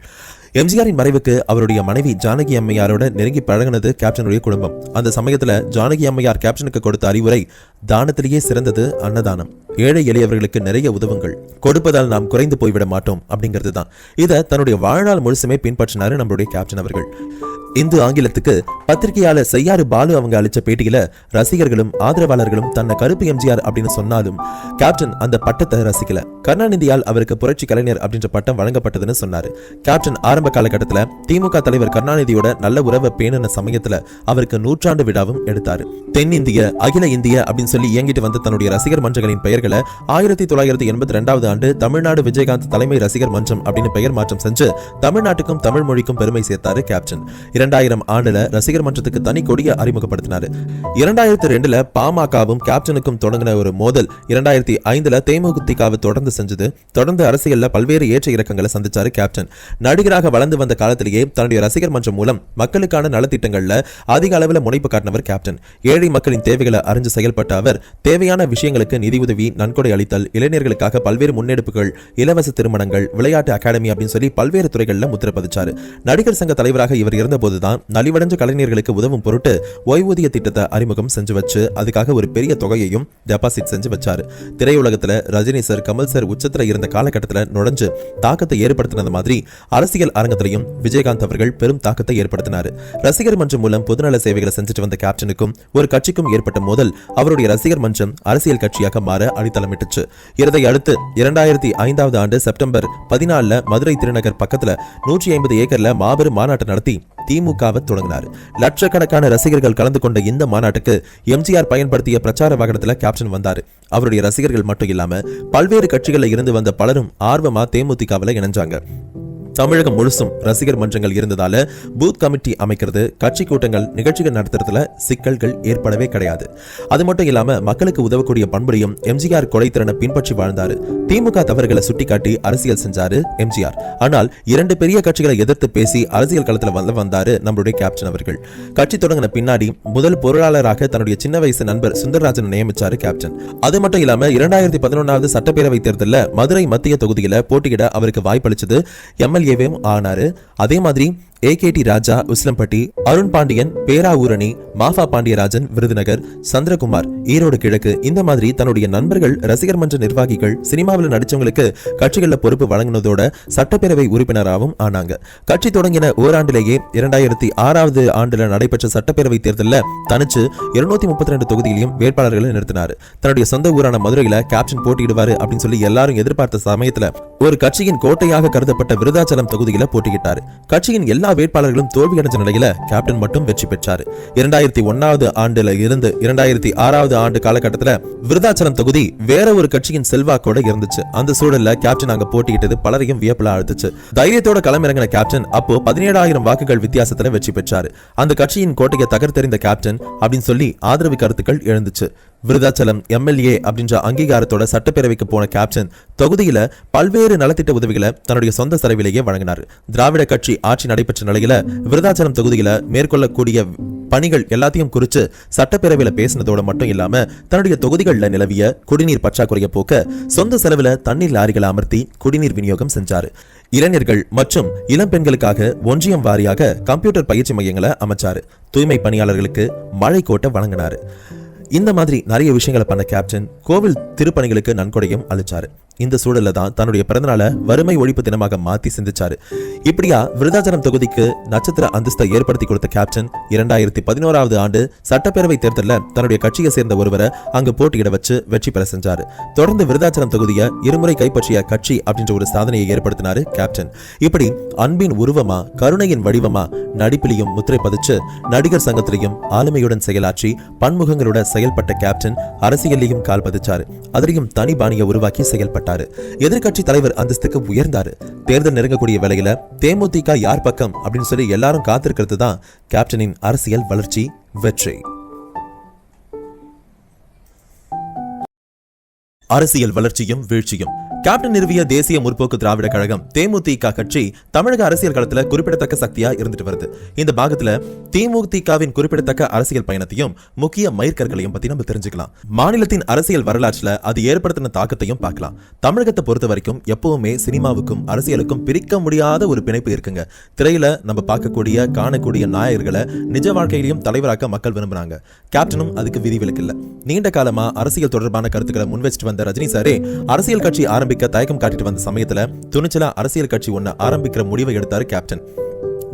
எம்ஜிஆரின் மறைவுக்கு அவருடைய மனைவி ஜானகி அம்மையாரோட நெருங்கி பழகினது கேப்டனுடைய குடும்பம். அந்த சமயத்துல ஜானகி அம்மையார் கேப்டனுக்கு கொடுத்த அறிவுரை தானத்திலேயே சிறந்தது அன்னதானம். ஏழை எளியவர்களுக்கு நிறைய உதவுங்கள். கொடுப்பதால் நாம் குறைந்து போய்விட மாட்டோம் அப்படிங்கிறது தான். இதை தன்னுடைய வாழ்நாள் முழுசுமே பின்பற்றினாரு நம்மளுடைய கேப்டன் அவர்கள். இந்து ஆங்கிலத்துக்கு பத்திரிகையாளர் செய்யாறு பாலு அவங்க அளிச்ச பேட்டியில ரசிகர்களும் ஆதரவாளர்களும் தன்னை கருப்பு எம்ஜிஆர் அப்படின்னு சொன்னாலும் கேப்டன் அந்த பட்டத்தை ரசிக்கல. கருணாநிதியால் அவருக்கு புரட்சி கலைஞர் அப்படின்ற பட்டம் வழங்கப்பட்டதுன்னு சொன்னாரு. கேப்டன் ஆரம்ப காலகட்டத்தில் திமுக தலைவர் கருணாநிதியோட நல்ல உறவை பேணின சமயத்துல அவருக்கு நூற்றாண்டு விழாவும் எடுத்தாரு. தென்னிந்திய அகில இந்திய அப்படின்னு சொல்லி இயங்கிட்டு வந்த தன்னுடைய ரசிகர் மன்றங்களின் பெயர் பெயர்களை ஆயிரத்தி தொள்ளாயிரத்தி எண்பத்தி ரெண்டாவது ஆண்டு தமிழ்நாடு விஜயகாந்த் தலைமை ரசிகர் மன்றம் அப்படின்னு பெயர் மாற்றம் செஞ்சு தமிழ்நாட்டுக்கும் தமிழ் மொழிக்கும் பெருமை சேர்த்தாரு கேப்டன். இரண்டாயிரம் ஆண்டுல ரசிகர் மன்றத்துக்கு தனி கொடியை அறிமுகப்படுத்தினாரு. இரண்டாயிரத்தி ரெண்டுல பாமகவும் கேப்டனுக்கும் தொடங்கின ஒரு மோதல் இரண்டாயிரத்தி ஐந்துல தேமுதிகாவை தொடர்ந்து செஞ்சது. தொடர்ந்து அரசியல்ல பல்வேறு ஏற்ற இறக்கங்களை சந்திச்சாரு கேப்டன். நடிகராக வளர்ந்து வந்த காலத்திலேயே தன்னுடைய ரசிகர் மன்றம் மூலம் மக்களுக்கான நலத்திட்டங்கள்ல அதிக அளவில் முனைப்பு காட்டினவர் கேப்டன். ஏழை மக்களின் தேவைகளை அறிஞ்சு செயல்பட்ட அவர் தேவையான விஷயங்களுக்கு நிதியுதவி நன்கொடை அளித்தல் இளைஞர்களுக்காக பல்வேறு முன்னெடுப்புகள் இலவச திருமணங்கள் விளையாட்டு அகாடமி அப்படின்னு சொல்லி பல்வேறு துறைகளில் முத்திர பதிச்சாரு. நடிகர் சங்க தலைவராக இவர் இருந்தபோதுதான் நலிவடைஞ்ச கலைஞர்களுக்கு உதவும் பொருட்டு ஓய்வூதிய திட்டத்தை அறிமுகம் செஞ்சு வச்சு அதுக்காக ஒரு பெரிய தொகையையும் டெபாசிட் செஞ்சு வச்சாரு. திரையுலகத்தில் ரஜினி சார் கமல் சார் உச்சத்தில் இருந்த காலகட்டத்தில் நுழைஞ்சு தாக்கத்தை ஏற்படுத்தினது மாதிரி அரசியல் அரங்கத்திலையும் விஜயகாந்த் அவர்கள் பெரும் தாக்கத்தை ஏற்படுத்தினார். ரசிகர் மன்றம் மூலம் பொதுநல சேவைகளை செஞ்சுட்டு வந்த கேப்டனுக்கும் ஒரு கட்சிக்கும் ஏற்பட்ட மோதல் அவருடைய ரசிகர் மன்றம் அரசியல் கட்சியாக மாற அடித்தளமிட்டுச்சு இதை அடுத்து இரண்டாயிரத்தி ஐந்தாவது ஆண்டு செப்டம்பர் பதினாலுல மதுரை திருநகர் பக்கத்துல நூற்றி ஐம்பது ஏக்கர்ல மாபெரும் மாநாட்டை நடத்தி திமுகவை தொடங்கினார். லட்சக்கணக்கான ரசிகர்கள் கலந்து கொண்ட இந்த மாநாட்டுக்கு எம்ஜிஆர் பயன்படுத்திய பிரச்சார வாகனத்துல கேப்டன் வந்தார். அவருடைய ரசிகர்கள் மட்டும் இல்லாம பல்வேறு கட்சிகளில் இருந்து வந்த பலரும் ஆர்வமா தேமுதிகவில் இணைஞ்சாங்க. தமிழகம் முழுசும் ரசிகர் மன்றங்கள் இருந்ததால பூத் கமிட்டி அமைக்கிறது கட்சி கூட்டங்கள் நிகழ்ச்சிகள் நடத்துறதுல சிக்கல்கள் ஏற்படவே கிடையாது. அது மட்டும் இல்லாம மக்களுக்கு உதவக்கூடிய பண்புடையும் எம்ஜிஆர் கொடைத்திறனை பின்பற்றி வாழ்ந்தாரு. திமுக தவறுகளை சுட்டிக்காட்டி அரசியல் செஞ்சாரு எம்ஜிஆர். ஆனால் இரண்டு பெரிய கட்சிகளை எதிர்த்து பேசி அரசியல் களத்துல வந்து வந்தாரு நம்மளுடைய கேப்டன் அவர்கள். கட்சி தொடங்கின பின்னாடி முதல் பொருளாளராக தன்னுடைய சின்ன வயசு நண்பர் சுந்தரராஜன் நியமிச்சாரு கேப்டன். அது மட்டும் இல்லாம இரண்டாயிரத்தி பதினொன்னாவது சட்டப்பேரவை தேர்தலில் மதுரை மத்திய தொகுதியில போட்டியிட அவருக்கு வாய்ப்பளிச்சது எம்எல்ஏவும் ஆனார். அதே மாதிரி ஏகேடி ராஜா உஸ்லம்பட்டி அருண் பாண்டியன் பேராவூரணி மாஃபா பாண்டியராஜன் விருதுநகர் சந்திரகுமார். ஈரோடு கிழக்கு. இந்த மாதிரி தன்னுடைய நண்பர்கள் ரசிகர் மன்ற நிர்வாகிகள் சினிமாவில் நடிச்சவங்களுக்கு கட்சிகள்ல பொறுப்பு வழங்கினதோட சட்டப்பேரவை உறுப்பினராகவும் ஆனாங்க. கட்சி தொடங்கின ஓராண்டிலேயே இரண்டாயிரத்தி ஆறாவது ஆண்டுல நடைபெற்ற சட்டப்பேரவை தேர்தலில் தனிச்சு இருநூத்தி முப்பத்தி ரெண்டு தொகுதியிலையும் வேட்பாளர்களை நிறுத்தினார். தன்னுடைய சொந்த ஊரான மதுரையில கேப்டன் போட்டியிடுவாரு அப்படின்னு சொல்லி எல்லாரும் எதிர்பார்த்த சமயத்துல ஒரு கட்சியின் கோட்டையாக கருதப்பட்ட விருதாச்சலம் தொகுதியில போட்டியிட்டார். கட்சியின் எல்லா வேட்பாளர்களும் தோல்வி அடைஞ்ச நிலையில கேப்டன் மட்டும் வெற்றி பெற்றார். இரண்டாயிரத்தி ஒன்னாவது ஆண்டுல இருந்து இரண்டாயிரத்தி ஆறாவது ஆண்டு காலகட்டத்துல விருதாச்சலம் தொகுதி வேற ஒரு கட்சியின் செல்வாக்கோட இருந்துச்சு. அந்த சூழல்ல கேப்டன் அங்க போட்டியிட்டது பலரையும் வியப்பில அழுத்துச்சு தைரியத்தோட களமிறங்கின கேப்டன் அப்போ பதினேழாயிரம் வாக்குகள் வித்தியாசத்துல வெற்றி பெற்றார். அந்த கட்சியின் கோட்டையை தகர்த்தெறிந்த கேப்டன் அப்படின்னு சொல்லி ஆதரவு கருத்துக்கள் எழுந்துச்சு. விருதாச்சலம் எம்எல்ஏ அப்படின்ற அங்கீகாரத்தோட சட்டப்பேரவைக்கு போன கேப்டன் தொகுதியில பல்வேறு நலத்திட்ட உதவிகளை தன்னுடைய சொந்த செலவிலேயே வழங்கினார். திராவிட கட்சி ஆட்சி நடைபெற்ற நிலையில விருதாச்சலம் தொகுதியில மேற்கொள்ளக்கூடிய பணிகள் எல்லாத்தையும் குறித்து சட்டப்பேரவையில் பேசினதோட மட்டும் இல்லாம தன்னுடைய தொகுதிகளில் நிலவிய குடிநீர் பற்றாக்குறைய போக்க சொந்த செலவில் தண்ணீர் லாரிகளை அமர்த்தி குடிநீர் விநியோகம் செஞ்சாரு. இளைஞர்கள் மற்றும் இளம் பெண்களுக்காக ஒன்றியம் வாரியாக கம்ப்யூட்டர் பயிற்சி மையங்களை அமைச்சார். தூய்மை பணியாளர்களுக்கு மழை கோட்டை வழங்கினாரு. இந்த மாதிரி நிறைய விஷயங்களை பண்ண கேப்டன் கோவில் திருப்பணிகளுக்கு நன்கொடையும் அளிச்சாரு. இந்த சூழல்ல தான் தன்னுடைய பிறந்தநாளை வறுமை ஒழிப்பு தினமாக மாத்தி சிந்திச்சாரு. இப்படியா விருதாச்சலம் தொகுதிக்கு நட்சத்திர அந்தஸ்தை ஏற்படுத்தி கொடுத்த கேப்டன் இரண்டாயிரத்தி பதினோராவது ஆண்டு சட்டப்பேரவை தேர்தலில் தன்னுடைய கட்சியை சேர்ந்த ஒருவரை அங்கு போட்டியிட வச்சு வெற்றி பெற செஞ்சாரு. தொடர்ந்து விருதாச்சலம் தொகுதியை இருமுறை கைப்பற்றிய கட்சி அப்படின்ற ஒரு சாதனையை ஏற்படுத்தினாரு கேப்டன் இப்படி அன்பின் உருவமா கருணையின் வடிவமா நடிப்பிலையும் முத்திரை பதிச்சு நடிகர் சங்கத்திலையும் ஆளுமையுடன் செயலாற்றி பன்முகங்களோட செயல்பட்ட கேப்டன் அரசியலையும் கால் பதிச்சாரு. அதிலையும் தனி பாணியை உருவாக்கி செயல்பட்டார். எதிர்கட்சி தலைவர் அந்தஸ்துக்கு உயர்ந்தாரு. தேர்தல் நெருங்கக்கூடிய வேலையில தேமுதிக யார் பக்கம் அப்படின்னு சொல்லி எல்லாரும் காத்திருக்கிறது தான் கேப்டனின் அரசியல் வளர்ச்சி வெற்றி. அரசியல் வளர்ச்சியும் வீழ்ச்சியும். கேப்டன் நிறுவிய தேசிய முற்போக்கு திராவிட கழகம் தேமுதிக கட்சி தமிழக அரசியல் களத்துல குறிப்பிடத்தக்க சக்தியா இருந்துட்டு வருது. இந்த பாகத்துல தேமுதிகவின் குறிப்பிடத்தக்க அரசியல் பயணத்தையும் முக்கிய மைற்கற்களையும் பத்தி நம்ம தெரிஞ்சுக்கலாம். மாநிலத்தின் அரசியல் வரலாற்றுல அது ஏற்படுத்தின தாக்கத்தையும் பார்க்கலாம். தமிழகத்தை பொறுத்த வரைக்கும் எப்பவுமே சினிமாவுக்கும் அரசியலுக்கும் பிரிக்க முடியாத ஒரு பிணைப்பு இருக்குங்க. திரையில நம்ம பார்க்கக்கூடிய காணக்கூடிய நாயகர்களை நிஜ வாழ்க்கையிலையும் தலைவராக்க மக்கள் விரும்புறாங்க. கேப்டனும் அதுக்கு விதிவிலக்கு இல்லை. நீண்ட காலமா அரசியல் தொடர்பான கருத்துக்களை முன்வச்சிட்டு வந்த ரஜினி சாரே அரசியல் கட்சி ஆரம்பிக்க தயக்கம் காட்டிட்டு வந்த சமயத்துல துணிச்சலா அரசியல் கட்சி ஒண்ணு ஆரம்பிக்கிற முடிவை எடுத்தாரு கேப்டன்.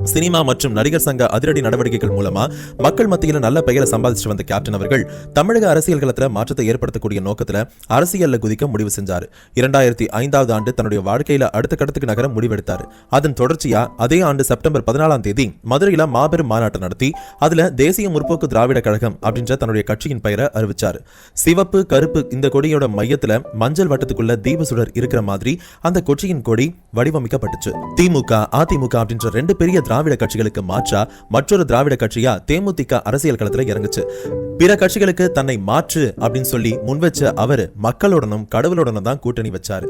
சினிமா மற்றும் நடிகர் சங்க அதிரடி நடவடிக்கைகள் மூலமா மக்கள் மத்தியில நல்ல பெயரை சம்பாதிச்சு வந்த கேப்டன் அவர்கள் தமிழக அரசியல் களத்துல மாற்றத்தை ஏற்படுத்தக்கூடிய நோக்கத்துல அரசியலில் குதிக்க முடிவு செஞ்சாரு. இரண்டாயிரத்தி ஐந்தாவது ஆண்டு தன்னுடைய வாழ்க்கையில அடுத்த கட்டத்துக்கு நகர முடிவெடுத்தார். அதன் தொடர்ச்சியா அதே ஆண்டு செப்டம்பர் பதினாலாம் தேதி மதுரையில மாபெரும் மாநாட்டம் நடத்தி அதுல தேசிய முற்போக்கு திராவிட கழகம் அப்படின்ற தன்னுடைய கட்சியின் பெயரை அறிவிச்சாரு. சிவப்பு கருப்பு இந்த கொடியோட மையத்துல மஞ்சள் வட்டத்துக்குள்ள தீப சுடர் இருக்கிற மாதிரி அந்த கொச்சியின் கொடி வடிவமைக்கப்பட்டுச்சு. திமுக அதிமுக அப்படின்ற ரெண்டு பெரிய திராவிட கட்சிகளுக்கு மாற்றா மற்றொரு திராவிட கட்சியா தேமுதிக அரசியல் களத்துல இறங்குச்சு. பிற கட்சிகளுக்கு தன்னை மாற்று அப்படின்னு சொல்லி முன்வச்ச அவர் மக்களுடனும் கடவுளுடனும் தான் கூட்டணி வச்சாரு.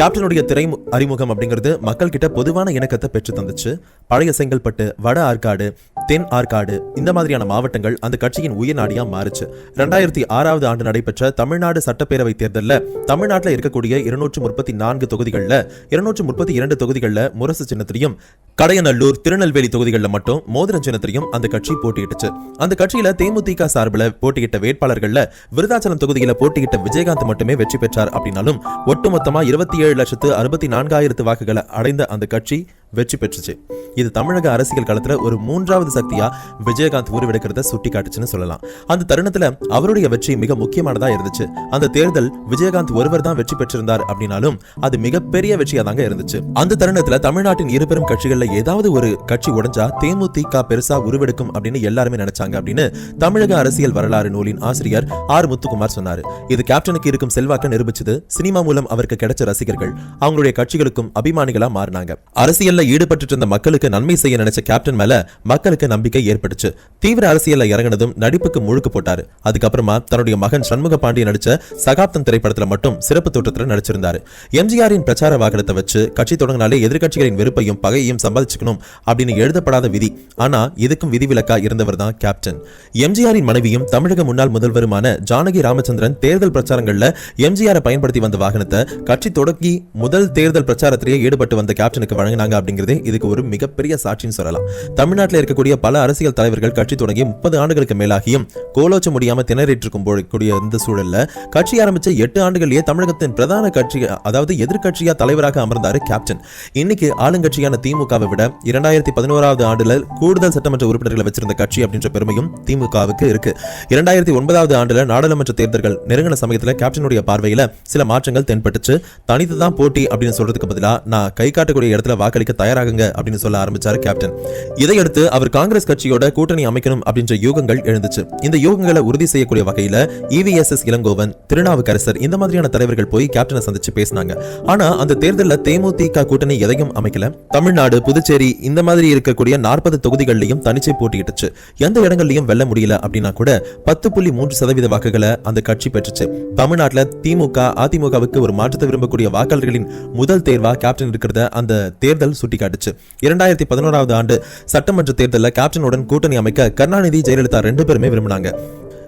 கேப்டனுடைய திரை அறிமுகம் அப்படிங்கிறது மக்கள் கிட்ட பொதுவான இணக்கத்தை பெற்று தந்துச்சு. பழைய செங்கல்பட்டு வட ஆற்காடு தென் ஆற்காடு. இந்த மாதிரியான மாவட்டங்கள் அந்த கட்சியின் உயிர் நாடியா மாறுச்சு. ரெண்டாயிரத்தி ஆறாவது ஆண்டு நடைபெற்ற தமிழ்நாடு சட்டப்பேரவை தேர்தலில் தமிழ்நாட்டில் இருக்கக்கூடிய இருநூற்று முப்பத்தி நான்கு தொகுதிகளில் இருநூற்று முப்பத்தி இரண்டு தொகுதிகளில் முரசு சின்னத்திலையும் கடையநல்லூர் திருநெல்வேலி தொகுதிகளில் மட்டும் மோதிர சின்னத்திலையும் அந்த கட்சி போட்டியிட்டுச்சு. அந்த கட்சியில தேமுதிக சார்பில் போட்டியிட்ட வேட்பாளர்கள்ல விருதாச்சலம் தொகுதியில் போட்டியிட்ட விஜயகாந்த் மட்டுமே வெற்றி பெற்றார் அப்படின்னாலும் ஒட்டுமொத்தமா இருபத்தி ஏழு லட்சத்து அறுபத்தி நான்காயிரத்து வாக்குகளை அடைந்த அந்த கட்சி வெற்றி பெற்றுச்சு. இது தமிழக அரசியல் களத்துல ஒரு மூன்றாவது சக்தியா விஜயகாந்த் உருவெடுக்கிறத சுட்டி காட்டுச்சுன்னு சொல்லலாம். அந்த தருணத்துல அவருடைய வெற்றி மிக முக்கியமானதா இருந்துச்சு. அந்த தேர்தல் விஜயகாந்த் ஒருவர் தான் வெற்றி பெற்றிருந்தார் அப்படின்னாலும் அது மிகப்பெரிய வெற்றியா தாங்க இருந்துச்சு. அந்த தருணத்துல தமிழ்நாட்டின் இரு பெரும் கட்சிகள்ல ஏதாவது ஒரு கட்சி உடைஞ்சா தேமுதிக பெருசா உருவெடுக்கும் அப்படின்னு எல்லாருமே நினைச்சாங்க அப்படின்னு தமிழக அரசியல் வரலாறு நூலின் ஆசிரியர் ஆர் முத்துக்குமார் சொன்னாரு. இது கேப்டனுக்கு இருக்கும் செல்வாக்க நிரூபிச்சது சினிமா மூலம் அவருக்கு கிடைச்ச ரசிகர்கள். அவங்களுடைய கட்சிகளுக்கும் அபிமானிகளா மாறினாங்க. அரசியல்ல ஈடுபட்டு இருந்த மக்களுக்கு மக்களுக்கு நன்மை செய்ய நினைச்ச கேப்டன் மேல மக்களுக்கு நம்பிக்கை ஏற்பட்டுச்சு. தீவிர அரசியல்ல இறங்கினதும் நடிப்புக்கு முழுக்கு போட்டாரு. அதுக்கப்புறமா தன்னுடைய மகன் சண்முக பாண்டிய நடிச்ச சகாப்தம் திரைப்படத்துல மட்டும் சிறப்பு தோற்றத்துல நடிச்சிருந்தாரு. எம்ஜிஆரின் பிரச்சார வாகனத்தை வச்சு கட்சி தொடங்கினாலே எதிர்கட்சிகளின் வெறுப்பையும் பகையையும் சம்பாதிச்சுக்கணும் அப்படின்னு எழுதப்படாத விதி. ஆனா இதுக்கும் விதிவிலக்கா இருந்தவர் தான் கேப்டன் எம்ஜிஆரின் மனைவியும் தமிழக முன்னாள் முதல்வருமான ஜானகி ராமச்சந்திரன் தேர்தல் பிரச்சாரங்கள்ல எம்ஜிஆரை பயன்படுத்தி வந்த வாகனத்தை கட்சி தொடங்கி முதல் தேர்தல் பிரச்சாரத்திலேயே ஈடுபட்டு வந்த கேப்டனுக்கு வழங்கினாங்க அப்படிங்கிறதே இதுக்கு ஒரு மிக மிகப்பெரிய சாட்சின்னு சொல்லலாம். தமிழ்நாட்டில் இருக்கக்கூடிய பல அரசியல் தலைவர்கள் கட்சி தொடங்கி முப்பது ஆண்டுகளுக்கு மேலாகியும் கோலோச்ச முடியாம திணறிட்டு இருக்கும் கூடிய இந்த சூழல்ல கட்சி ஆரம்பிச்ச எட்டு ஆண்டுகளிலேயே தமிழகத்தின் பிரதான கட்சி அதாவது எதிர்கட்சியா தலைவராக அமர்ந்தாரு கேப்டன் இன்னைக்கு ஆளுங்கட்சியான திமுகவை விட இரண்டாயிரத்தி பதினோராவது ஆண்டுல கூடுதல் சட்டமன்ற உறுப்பினர்களை வச்சிருந்த கட்சி அப்படின்ற பெருமையும் திமுகவுக்கு இருக்கு. இரண்டாயிரத்தி ஒன்பதாவது ஆண்டுல நாடாளுமன்ற தேர்தல்கள் நெருங்கின சமயத்துல கேப்டனுடைய பார்வையில சில மாற்றங்கள் தென்பட்டுச்சு. தனித்து தான் போட்டி அப்படின்னு சொல்றதுக்கு பதிலாக நான் கை காட்டக்கூடிய இடத்துல வாக்களிக்க தயாராகுங்க அப்படின்னு சொல்ல ஆரம்பிச்சாரு கேப்டன் இதையடுத்து அவர் காங்கிரஸ் கட்சியோட கூட்டணி அமைக்கணும் அப்படின்ற யூகங்கள் எழுந்துச்சு. இந்த யூகங்களை உறுதி செய்யக்கூடிய வகையில இவிஎஸ்எஸ் இளங்கோவன் திருநாவுக்கரசர் இந்த மாதிரியான தலைவர்கள் போய் கேப்டனை சந்திச்சு பேசினாங்க. ஆனா அந்த தேர்தலில் தேமுதிக கூட்டணி எதையும் அமைக்கல. தமிழ்நாடு புதுச்சேரி இந்த மாதிரி இருக்கக்கூடிய நாற்பது தொகுதிகளிலையும் தனிச்சை போட்டியிட்டுச்சு. எந்த இடங்கள்லையும் வெல்ல முடியல அப்படின்னா கூட பத்து புள்ளி மூன்று சதவீத வாக்குகளை அந்த கட்சி பெற்றுச்சு. தமிழ்நாட்டில் திமுக அதிமுகவுக்கு ஒரு மாற்றத்தை விரும்பக்கூடிய வாக்காளர்களின் முதல் தேர்வா கேப்டன் இருக்கிறத அந்த தேர்தல் சுட்டிக்காட்டுச்சு. இரண்டாயிரத்தி பதினோராவது ஆண்டு சட்டமன்ற தேர்தலில் கேப்டனுடன் கூட்டணி அமைக்க கருணாநிதி ஜெயலலிதா ரெண்டு பேருமே விரும்பினாங்க.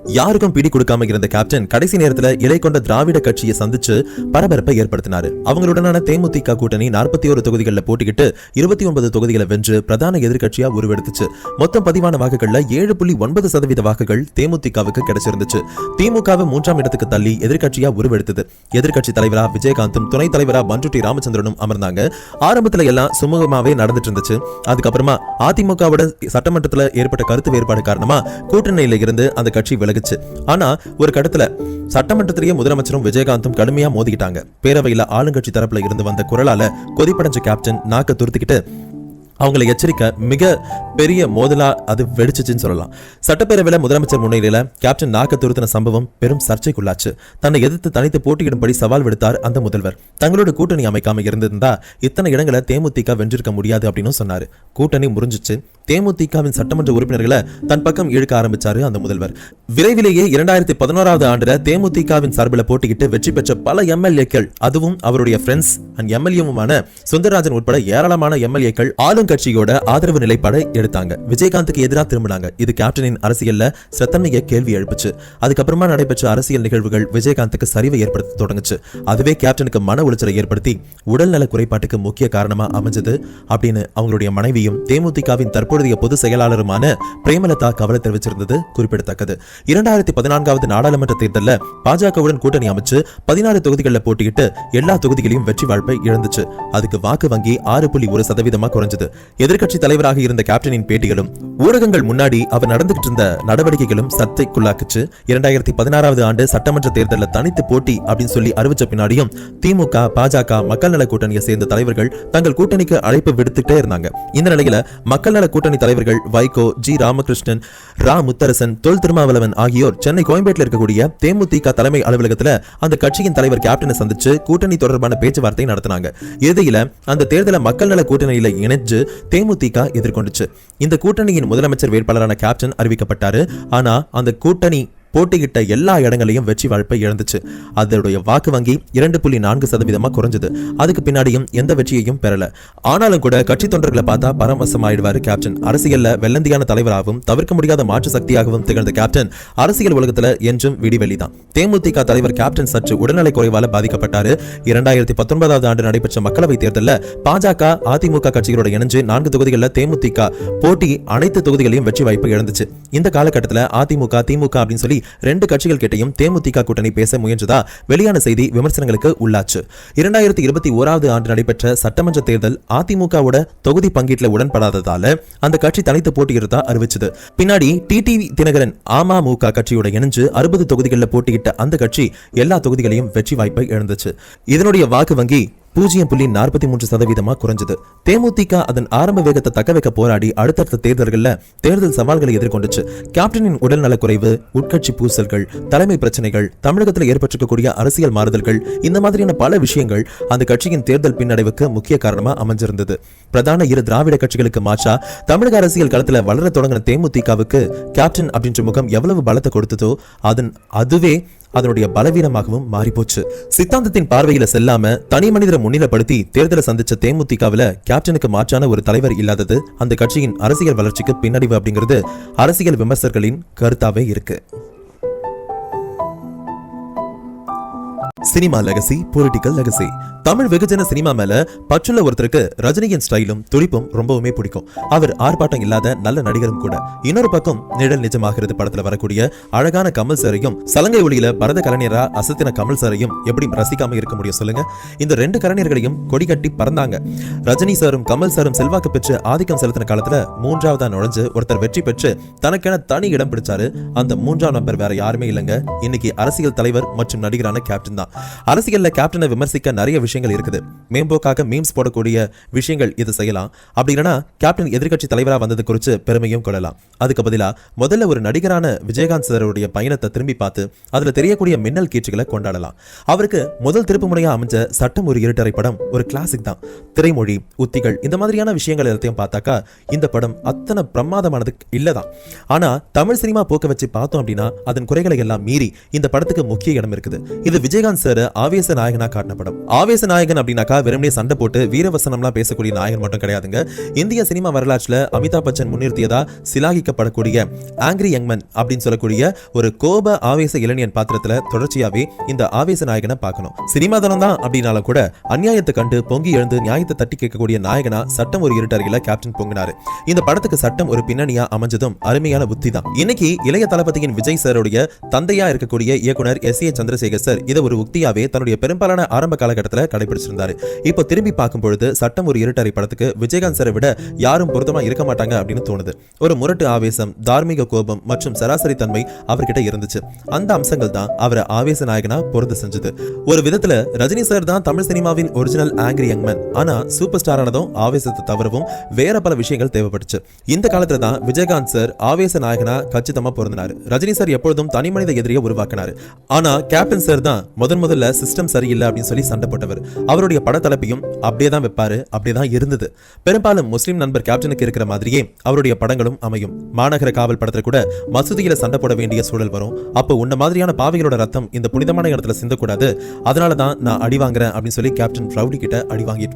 யாருக்கும் பிடி கொடுக்காம இருந்த கேப்டன் கடைசி நேரத்துல இலை கொண்ட திராவிட கட்சியை சந்திச்சு பரபரப்பை ஏற்படுத்தினாரு. அவங்களுடனான தேமுதிக கூட்டணி நாற்பத்தி ஒரு தொகுதிகளில் போட்டிக்கிட்டு இருபத்தி ஒன்பது தொகுதிகளை வென்று பிரதான எதிர்கட்சியா உருவெடுத்துச்சு. மொத்தம் பதிவான வாக்குகள்ல ஏழு புள்ளி ஒன்பது சதவீத வாக்குகள் தேமுதிகவுக்கு கிடைச்சிருந்துச்சு. திமுகவை மூன்றாம் இடத்துக்கு தள்ளி எதிர்கட்சியா உருவெடுத்தது. எதிர்கட்சி தலைவரா விஜயகாந்தும் துணைத் தலைவரா பன்ருட்டி ராமச்சந்திரனும் அமர்ந்தாங்க. ஆரம்பத்துல எல்லாம் சுமூகமாவே நடந்துட்டு இருந்துச்சு. அதுக்கப்புறமா அதிமுகவோட சட்டமன்றத்துல ஏற்பட்ட கருத்து வேறுபாடு காரணமா கூட்டணியில இருந்து அந்த கட்சி விலகுச்சு ஆனா ஒரு கடத்துல சட்டமன்றத்திலேயே முதலமைச்சரும் விஜயகாந்தும் கடுமையா மோதிக்கிட்டாங்க. பேரவையில ஆளுங்கட்சி தரப்புல இருந்து வந்த குரலால கொதிப்படைஞ்ச கேப்டன் நாக்க துருத்திக்கிட்டு அவங்களை எச்சரிக்க மிக பெரிய மோதலா அது வெடிச்சிச்சுன்னு சொல்லலாம். சட்டப்பேரவையில் முதலமைச்சர் முன்னிலையில கேப்டன் நாக்க துருத்தின சம்பவம் பெரும் சர்ச்சைக்குள்ளாச்சு. தன்னை எதிர்த்து தனித்து போட்டியிடும்படி சவால் விடுத்தார் அந்த முதல்வர். தங்களோட கூட்டணி அமைக்காம இருந்திருந்தா இத்தனை இடங்களை தேமுதிக வென்றிருக்க முடியாது அப்படின்னு சொன்னாரு. கூட்டணி முறிஞ்சிச்சு. தேமுதிகவின் சட்டமன்ற உறுப்பினர்களை தன் பக்கம் இழுக்க ஆரம்பிச்சாரு அந்த முதல்வர். விரைவிலேயே இரண்டாயிரத்தி பதினோராவது ஆண்டுல தேமுதிகவின் சார்பில் போட்டியிட்டு வெற்றி பெற்ற பல எம்எல்ஏக்கள் அதுவும் அவருடைய ஃப்ரெண்ட்ஸ் அண்ட் எம்எல்ஏவுமான சுந்தரராஜன் உட்பட ஏராளமான எம்எல்ஏக்கள் ஆளுங்கட்சியோட ஆதரவு நிலைப்பாடை எடுத்தாங்க. விஜயகாந்துக்கு எதிராக திரும்பினாங்க. இது கேப்டனின் அரசியல்ல சத்தன்மைய கேள்வி எழுப்புச்சு. அதுக்கப்புறமா நடைபெற்ற அரசியல் நிகழ்வுகள் விஜயகாந்துக்கு சரிவை ஏற்படுத்த தொடங்குச்சு. அதுவே கேப்டனுக்கு மன உளைச்சலை ஏற்படுத்தி உடல்நல குறைபாட்டுக்கு முக்கிய காரணமா அமைஞ்சது அப்படின்னு அவங்களுடைய மனைவியும் தேமுதிகவின் தற்போது அப்பொழுதைய பொது செயலாளருமான பிரேமலதா கவலை தெரிவிச்சிருந்தது குறிப்பிடத்தக்கது. இரண்டாயிரத்தி பதினான்காவது நாடாளுமன்ற தேர்தலில் பாஜகவுடன் கூட்டணி அமைச்சு பதினாறு தொகுதிகளில் போட்டியிட்டு எல்லா தொகுதிகளையும் வெற்றி வாய்ப்பை இழந்துச்சு. அதுக்கு வாக்கு வங்கி ஆறு புள்ளி ஒரு சதவீதமா குறைஞ்சது. எதிர்கட்சி தலைவராக இருந்த கேப்டனின் பேட்டிகளும் ஊடகங்கள் முன்னாடி அவர் நடந்துகிட்டு இருந்த நடவடிக்கைகளும் சர்ச்சைக்குள்ளாக்குச்சு. இரண்டாயிரத்தி பதினாறாவது ஆண்டு சட்டமன்ற தேர்தலில் தனித்து போட்டி அப்படின்னு சொல்லி அறிவிச்ச பின்னாடியும் திமுக பாஜக மக்கள் நல கூட்டணியை சேர்ந்த தலைவர்கள் தங்கள் கூட்டணிக்கு அழைப்பு விடுத்துட்டே இருந்தாங்க. இந்த நிலையில மக்கள் நல கூட்டணி கூட்டணி தலைவர்கள் வைகோ ஜி. ராமகிருஷ்ணன் ரா. முத்தரசன் தொல் திருமாவளவன் ஆகியோர் சென்னை கோயம்பேட்டில் இருக்கக்கூடிய தேமுதிக தலைமை அலுவலகத்தில் அந்த கட்சியின் தலைவர் கேப்டனை சந்திச்சு கூட்டணி தொடர்பான பேச்சுவார்த்தை நடத்தினாங்க. இறுதியில் அந்த தேர்தலை மக்கள் நல கூட்டணியில் இணைஞ்சு தேமுதிக எதிர்கொண்டுச்சு. இந்த கூட்டணியின் முதலமைச்சர் வேட்பாளரான கேப்டன் அறிவிக்கப்பட்டாரு. ஆனா அந்த கூட்டணி போட்டியிட்ட எல்லா இடங்களையும் வெற்றி வாய்ப்பை இழந்துச்சு. அதனுடைய வாக்கு வங்கி இரண்டு புள்ளி நான்கு சதவீதமா குறைஞ்சது. அதுக்கு பின்னாடியும் எந்த வெற்றியையும் பெறல. ஆனாலும் கூட கட்சி தொண்டர்களை பார்த்தா பரமசமாயிடுவாரு கேப்டன் அரசியல்ல வெள்ளந்தியான தலைவராகவும் தவிர்க்க முடியாத மாற்று சக்தியாகவும் திகழ்ந்த கேப்டன் அரசியல் உலகத்துல என்றும் விடிவெளி தான் தேமுதிக தலைவர் கேப்டன் சற்று உடல்நலை குறைவால பாதிக்கப்பட்டாரு. இரண்டாயிரத்தி பத்தொன்பதாவது ஆண்டு நடைபெற்ற மக்களவைத் தேர்தலில் பாஜக அதிமுக கட்சிகளோட இணைஞ்சு நான்கு தொகுதிகளில் தேமுதிக போட்டி அனைத்து தொகுதிகளையும் வெற்றி வாய்ப்பு இழந்துச்சு. இந்த காலகட்டத்தில் அதிமுக திமுக அப்படின்னு சொல்லி ரெண்டு கட்சிகள் கிட்டையும் தேமுதிக கூட்டணி பேச முயன்றதா வெளியான செய்தி விமர்சனங்களுக்கு உள்ளாச்சு. இரண்டாயிரத்தி இருபத்தி ஓராவது ஆண்டு நடைபெற்ற சட்டமன்ற தேர்தல் அதிமுகவோட தொகுதி பங்கீட்டில் உடன்படாததால அந்த கட்சி தனித்து போட்டியிடுறதா அறிவிச்சது. பின்னாடி டிடிவி தினகரன் அமமுக கட்சியோட இணைஞ்சு அறுபது தொகுதிகளில் போட்டியிட்ட அந்த கட்சி எல்லா தொகுதிகளையும் வெற்றி வாய்ப்பை இழந்துச்சு. இதனுடைய வாக்கு வங்கி பூஜ்ஜியம் புள்ளி நாற்பத்தி மூன்று சதவீதமா குறைஞ்சது. தேமுதிக அதன் ஆரம்ப வேகத்தை தக்க வைக்க போராடி அடுத்தடுத்த தேர்தல்களில் தேர்தல் சவால்களை எதிர்கொண்டுச்சு. கேப்டனின் உடல் நலக்குறைவு உட்கட்சி பூசல்கள் தலைமை பிரச்சனைகள் தமிழகத்தில் ஏற்பட்டிருக்கக்கூடிய அரசியல் மாறுதல்கள் இந்த மாதிரியான பல விஷயங்கள் அந்த கட்சியின் தேர்தல் பின்னடைவுக்கு முக்கிய காரணமா அமைஞ்சிருந்தது. பிரதான இரு திராவிட கட்சிகளுக்கு மாற்றா தமிழக அரசியல் களத்துல வளர தொடங்கின தேமுதிகவுக்கு கேப்டன் அப்படின்ற முகம் எவ்வளவு பலத்தை கொடுத்ததோ அதன் அதுவே அதனுடைய பலவீனமாகவும் மாறிப்போச்சு. சித்தாந்தத்தின் பார்வையில செல்லாம தனி மனிதரை முன்னிலைப்படுத்தி தேர்தலை சந்திச்ச தேமுதிகவுல கேப்டனுக்கு மாற்றான ஒரு தலைவர் இல்லாதது அந்த கட்சியின் அரசியல் வளர்ச்சிக்கு பின்னடைவு அப்படிங்கிறது அரசியல் விமர்சகர்களின் கருத்தாவே இருக்கு. Cinema legacy political legacy. Tamil வெகுஜன சினிமா மேல பற்றுள்ள ஒருத்தருக்கு ரஜினியின் ஸ்டைலும் துடிப்பும் ரொம்பவுமே பிடிக்கும். அவர் ஆர்ப்பாட்டம் இல்லாத நல்ல நடிகரும் கூட. இன்னொரு பக்கம் நிழல் நிஜமாகிறது படத்துல வரக்கூடிய அழகான கமல் சாரையும் சலங்கை ஒளியில பரத கலைஞரா அசத்தின கமல் சாரையும் எப்படி ரசிக்காம இருக்க முடியும் சொல்லுங்க. இந்த ரெண்டு கலைஞர்களையும் கொடி கட்டி பறந்தாங்க. ரஜினி சாரும் கமல் சாரும் செல்வாக்கு பெற்று ஆதிக்கம் செலுத்தின காலத்துல மூன்றாவதா நுழைஞ்சு ஒருத்தர் வெற்றி பெற்று தனக்கென தனி இடம் பிடிச்சாரு. அந்த மூன்றாம் நம்பர் வேற யாருமே இல்லைங்க. இன்னைக்கு அரசியல் தலைவர் மற்றும் நடிகரான கேப்டன் தான். அரசியல்ல கேப்டனை விமர்சிக்க நிறைய விஷயங்கள் இருக்குது. மேம்போக்காக மீம்ஸ் போடக்கூடிய விஷயங்கள் இது செய்யலாம். அப்படி இல்லைனா கேப்டன் எதிர்கட்சி தலைவராக வந்தது குறித்து பெருமையும் கொள்ளலாம். அதுக்கு பதிலாக முதல்ல ஒரு நடிகரான விஜயகாந்த் சாருடைய பயணத்தை திரும்பி பார்த்து அதில் தெரியக்கூடிய மின்னல் கீற்றுகளை கொண்டாடலாம். அவருக்கு முதல் திருப்பு முறையாக அமைஞ்ச சட்டம் ஒரு இருட்டரை படம் ஒரு கிளாசிக் தான். திரைமொழி உத்திகள் இந்த மாதிரியான விஷயங்கள் எல்லாத்தையும் பார்த்தாக்கா இந்த படம் அத்தனை பிரமாதமானது இல்லை தான். ஆனால் தமிழ் சினிமா போக்க வச்சு பார்த்தோம் அப்படின்னா அதன் குறைகளை எல்லாம் மீறி இந்த படத்துக்கு முக்கிய இடம் இருக்குது. இது விஜயகாந்த் சார் ஆவேச நாயகனா காட்டின படம் ஆவேச நாயகன் அப்படின்னாக்கா வெறுமனே சண்டை போட்டு வீரவசனம்லாம் பேசக்கூடிய நாயகன் மட்டும் கிடையாதுங்க. இந்திய சினிமா வரலாற்றில் அமிதாப் பச்சன் முன்னிறுத்தியதா சிலாகிக்கப்படக்கூடிய ஆங்கிரி யங்மன் அப்படின்னு சொல்லக்கூடிய ஒரு கோப ஆவேச இளைஞன் பாத்திரத்துல தொடர்ச்சியாவே இந்த ஆவேச நாயகனை பார்க்கணும். சினிமா தனம் தான் அப்படின்னாலும் கூட அநியாயத்தை கண்டு பொங்கி எழுந்து நியாயத்தை தட்டி கேட்கக்கூடிய நாயகனா சட்டம் ஒரு இருட்டருகில கேப்டன் பொங்கினாரு. இந்த படத்துக்கு சட்டம் ஒரு பின்னணியா அமைஞ்சதும் அருமையான புத்தி தான் இன்னைக்கு இளைய தளபதியின் விஜய் சாருடைய தந்தையா இருக்கக்கூடிய இயக்குனர் எஸ் ஏ சந்திரசேகர் சார் இதை ஒரு உத்தியாவே தன்னுடைய பெரும்பாலான ஆரம்ப காலகட்டத்தில் கடைபிடிச்சிருந்தார். இப்போ திரும்பி பார்க்கும்பொழுது சட்டம் ஒரு இருட்டரை படத்துக்கு விஜயகாந்த் சாரை விட யாரும் பொருத்தமாக இருக்க மாட்டாங்க அப்படின்னு தோணுது. ஒரு முரட்டு ஆவேசம் தார்மீக கோபம் மற்றும் சராசரி தன்மை அவர்கிட்ட இருந்துச்சு. அந்த அம்சங்கள் தான் அவரை ஆவேச நாயகனா பொருந்த செஞ்சது. ஒரு விதத்துல ரஜினி சார் தான் தமிழ் சினிமாவின் ஒரிஜினல் ஆங்கிரி யங்மேன் ஆனா சூப்பர் ஸ்டார் ஆனதும் ஆவேசத்தை தவிரவும் வேற பல விஷயங்கள் தேவைப்பட்டுச்சு. இந்த காலத்துல தான் விஜயகாந்த் சார் ஆவேச நாயகனா கச்சிதமா பொருந்தினார். ரஜினி சார் எப்பொழுதும் தனி மனித எதிரியை உருவாக்கினார். ஆனா கேப்டன் சார் தான் முதன் முதல்ல சிஸ்டம் சரியில்லை அப்படின்னு சொல்லி சண்டை போட்டவர். அவருடைய படத்தலைப்பையும் அப்படியே தான் வைப்பாரு அப்படியே தான் இருந்தது. பெரும்பாலும் முஸ்லீம் நண்பர் கேப்டனுக்கு இருக்கிற மாதிரியே அவருடைய படங்களும் அமையும். மாநகர காவல் படத்தில் கூட மசூதியில சண்டை போட வேண்டிய சூழல் வரும். அப்போ உன்ன மாதிரியான பாவிகளோட ரத்தம் இந்த புனிதமான இடத்துல சிந்தக்கூடாது. அதனால தான் நான் அடி வாங்குறேன் அப்படின்னு சொல்லி கேப்டன் ரவுடி கிட்ட அடி வாங்கிட்டு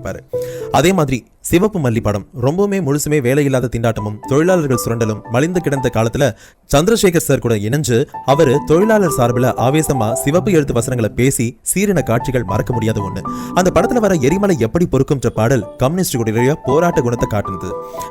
அதே மாதிரி சிவப்பு மல்லி படம் ரொம்பவுமே முழுசுமே வேலையில்லாத திண்டாட்டமும் தொழிலாளர்கள் சுரண்டலும் மலிந்து கிடந்த காலத்துல சந்திரசேகர் சார் கூட இணைஞ்சு அவர் தொழிலாளர் சார்பில் ஆவேசமா சிவப்பு எழுத்து வசனங்களை பேசி சீரின காட்சிகள் மறக்க முடியாத ஒண்ணு. அந்த படத்துல வர எரிமலை எப்படி பொறுக்கும்ன்ற பாடல் கம்யூனிஸ்ட் போராட்ட குணத்தை காட்டுனது.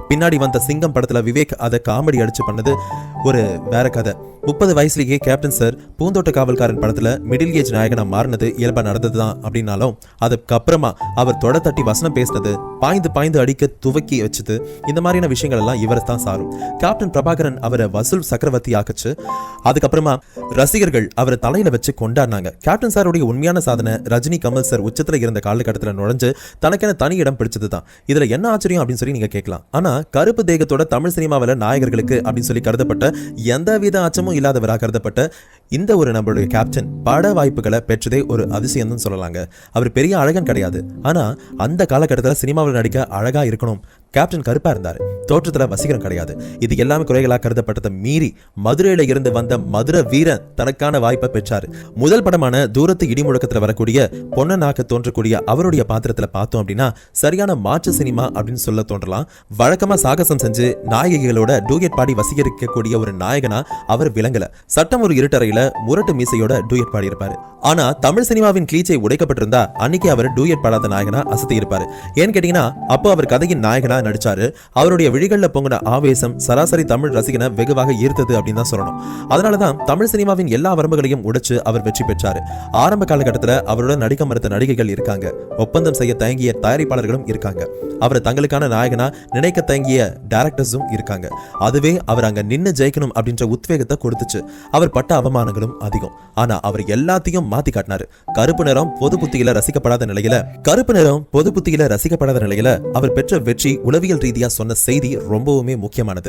பின்னாடி வந்த சிங்கம் படத்துல விவேக் அதை காமெடி அடிச்சு பண்ணது ஒரு வேற கதை. முப்பது வயசுலேயே கேப்டன் சார் பூந்தோட்ட காவல்காரன் படத்துல மிடில் ஏஜ் நாயகனா மாறினது இயல்பா நடந்தது தான் அப்படின்னாலும் அதுக்கப்புறமா அவர் தொட தட்டி வசனம் பேசினது பாய்ந்து பாய்ந்து அடிக்க துவக்கி வச்சது இந்த மாதிரியான விஷயங்கள் எல்லாம் இவரை தான் சாரும். கேப்டன் பிரபாகரன் அவரை வசூல் சக்கரவர்த்தி ஆக்குச்சு. அதுக்கப்புறமா ரசிகர்கள் அவரை தலையில வச்சு கொண்டாடினாங்க. கேப்டன் சார் சாருடைய உண்மையான சாதனை ரஜினி கமல் சார் உச்சத்துல இருந்த காலகட்டத்தில் நுழைஞ்சு தனக்கென தனி இடம் பிடிச்சது தான் இதுல என்ன ஆச்சரியம் அப்படின்னு சொல்லி நீங்க கேட்கலாம். ஆனா கருப்பு தேகத்தோட தமிழ் சினிமாவில் நாயகர்களுக்கு அப்படின்னு சொல்லி கருதப்பட்ட எந்தவித அச்சமும் இல்லாதவராக கருதப்பட்ட இந்த ஒரு நம்மளுடைய கேப்டன் பட வாய்ப்புகளை பெற்றதே ஒரு அதிசயம் சொல்லலாங்க. அவர் பெரிய அழகன் கிடையாது. ஆனா அந்த காலகட்டத்தில் சினிமாவில் நடிக்க அழகா இருக்கணும். கேப்டன் கருப்பா இருந்தார். தோற்றத்துல வசீகரம் கிடையாது. இது எல்லாமே குறைகளாக கருதப்பட்டதை மீறி மதுரையில இருந்து வந்த மதுரை வீரன் தனக்கான வாய்ப்பை பெற்றார். முதல் படமான தூரத்து இடி முழக்கத்துல வரக்கூடிய பொன்னனாக்க தோன்றக்கூடிய அவருடைய பாத்திரத்துல பார்த்தோம் அப்படின்னா சரியான மாற்று சினிமா அப்படின்னு சொல்ல தோன்றலாம். வழக்கமா சாகசம் செஞ்சு நாயகிகளோட டூயட் பாடி வசீகரிக்கக்கூடிய ஒரு நாயகனா அவர் விளங்கல. சட்டம் ஒரு இருட்டறையில முரட்டு மீசையோட டூயட் பாடி இருப்பாரு ஆனா தமிழ் சினிமாவின் கிளீச்சை உடைக்கப்பட்டிருந்தா அன்னைக்கு அவர் டூயட் பாடாத நாயகனா அசத்தி இருப்பாரு ஏன்னு கேட்டீங்கன்னா அப்போ அவர் கதையின் நாயகனா நடிச்சாரு. அவருடைய விழிகளில் பொங்கின ஆவேசம் சராசரி தமிழ் ரசிகனை வெகுவாக ஈர்த்தது அப்படின்னு தான் சொல்லணும். அதனால தான் தமிழ் சினிமாவின் எல்லா வரம்புகளையும் உடைச்சு அவர் வெற்றி பெற்றார். ஆரம்ப காலகட்டத்தில் அவருடன் நடிக்க மறுத்த நடிகைகள் இருக்காங்க. ஒப்பந்தம் செய்ய தயங்கிய தயாரிப்பாளர்களும் இருக்காங்க. அவரை தங்களுக்கான நாயகனா நினைக்க தயங்கிய டேரக்டர்ஸும் இருக்காங்க. அதுவே அவர் அங்க நின்று ஜெயிக்கணும் அப்படின்ற உத்வேகத்தை கொடுத்துச்சு. அவர் பட்ட அவமானங்களும் அதிகம். ஆனா அவர் எல்லாத்தையும் மாத்தி காட்டினாரு. கருப்பு நிறம் பொது புத்தியில ரசிக்கப்படாத நிலையில கருப்பு நிறம் பொது புத்தியில ரசிக்கப்படாத நிலையில அவர் பெற்ற வெற்றி உளவியல் ரீதியா சொன்ன செய்தி ரொம்பவுமே முக்கியமானது.